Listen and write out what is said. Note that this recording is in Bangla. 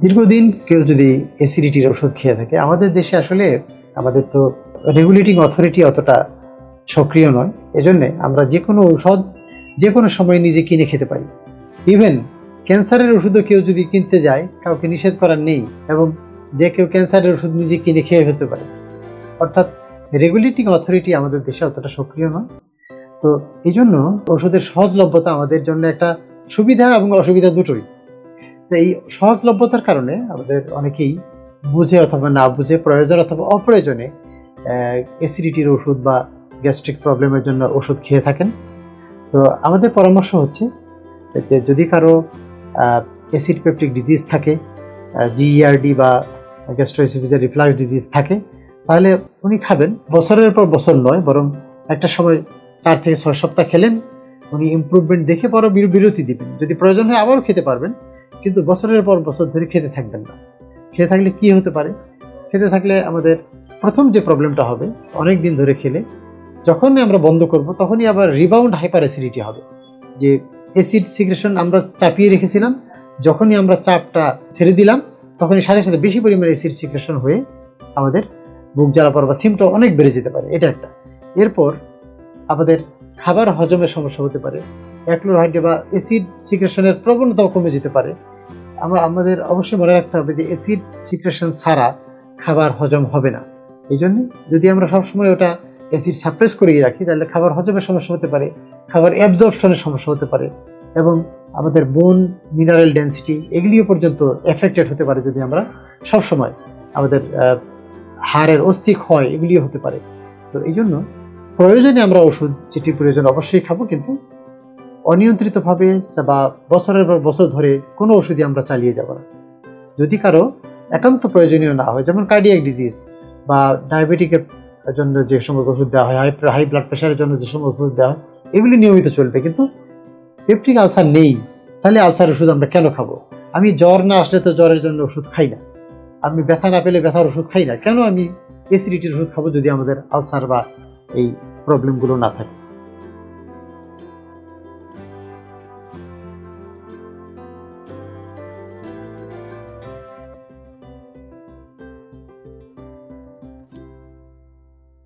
দীর্ঘদিন কেউ যদি অ্যাসিডিটির ওষুধ খেয়ে থাকে, আমাদের দেশে আসলে আমাদের তো রেগুলেটিং অথরিটি অতটা সক্রিয় নয়। এজন্যে আমরা যে কোনো ঔষধ যে কোনো সময় নিজে কিনে খেতে পারি। ইভেন ক্যান্সারের ওষুধও কেউ যদি কিনতে যায়, কাউকে নিষেধ করার নেই এবং যে কেউ ক্যান্সারের ওষুধ নিজে কিনে খেয়ে ফেলতে পারে। অর্থাৎ রেগুলেটিং অথরিটি আমাদের দেশে অতটা সক্রিয় নয়। তো এই জন্য ওষুধের সহজলভ্যতা আমাদের জন্য একটা সুবিধা এবং অসুবিধা দুটোই। এই সহজলভ্যতার কারণে আমাদের অনেকেই বুঝে অথবা না বুঝে, প্রয়োজন অথবা অপ্রয়োজনে অ্যাসিডিটির ওষুধ বা গ্যাস্ট্রিক প্রবলেমের জন্য ওষুধ খেয়ে থাকেন। তো আমাদের পরামর্শ হচ্ছে যে যদি কারও অ্যাসিড পেপটিক ডিজিজ থাকে জিইআরডি বা গ্যাস্ট্রোএসিফিজের রিফ্লাক্স ডিজিজ থাকে, তাহলে উনি খাবেন। বছরের পর বছর নয়, বরং একটা সময় চার থেকে ছয় সপ্তাহ খেলেন, উনি ইমপ্রুভমেন্ট দেখে পরে বির- বিরতি দিবেন। যদি প্রয়োজন হয় আবারও খেতে পারবেন। কিন্তু বছরের পর বছর ধরে খেতে থাকবেন না। খেতে থাকলে কি হতে পারে? খেতে থাকলে আমাদের প্রথম যে প্রবলেমটা হবে, অনেক দিন ধরে খেলে, যখনই আমরা বন্ধ করব, তখনই আবার রিবাউন্ড হাইপার অ্যাসিডিটি হবে। যে অ্যাসিড সিগ্রেশন আমরা চাপিয়ে রেখেছিলাম, যখনই আমরা চাপটা ছেড়ে দিলাম, তখনই সাথে সাথে বেশি পরিমাণে অ্যাসিড সিগ্রেশন হয়ে আমাদের বুক জ্বালা পড়া বা সিমটম অনেক বেড়ে যেতে পারে। এটা একটা। এরপর আমাদের খাবার হজমের সমস্যা হতে পারে। অ্যাক্লোরহাইড্রে বা অ্যাসিড সিক্রেশনের প্রবণতাও কমে যেতে পারে। আমরা, আমাদের অবশ্যই মনে রাখতে হবে যে অ্যাসিড সিক্রেশন ছাড়া খাবার হজম হবে না। এই জন্য যদি আমরা সবসময় ওটা অ্যাসিড সাপ্রেস করিয়ে রাখি, তাহলে খাবার হজমের সমস্যা হতে পারে, খাবার অ্যাবজর্পশনের সমস্যা হতে পারে এবং আমাদের বোন মিনারেল ডেন্সিটি এগুলিও পর্যন্ত এফেক্টেড হতে পারে যদি আমরা সবসময় আমাদের হাড়ের অস্থি ক্ষয় এগুলিও হতে পারে। তো এই জন্য প্রয়োজনে আমরা ওষুধ যেটি প্রয়োজন অবশ্যই খাব, কিন্তু অনিয়ন্ত্রিতভাবে বা বছরের পর বছর ধরে কোনো ওষুধই আমরা চালিয়ে যাব না। যদি কারও একান্ত প্রয়োজনীয় না হয়, যেমন কার্ডিয়াক ডিজিজ বা ডায়াবেটিকের জন্য যে সমস্ত ওষুধ দেওয়া হয় হাই ব্লাড প্রেশারের জন্য যে সমস্ত ওষুধ দেওয়া হয়, এগুলি নিয়মিত চলবে। কিন্তু পেপটিক আলসার নেই, তাহলে আলসার ওষুধ আমরা কেন খাব? আমি জ্বর না আসলে তো জ্বরের জন্য ওষুধ খাই না। আমি ব্যথা না পেলে ব্যথার ওষুধ খাই না। কেন আমি এসিডিটির ওষুধ খাব যদি আমাদের আলসার বা এই প্রবলেমগুলো না থাকে।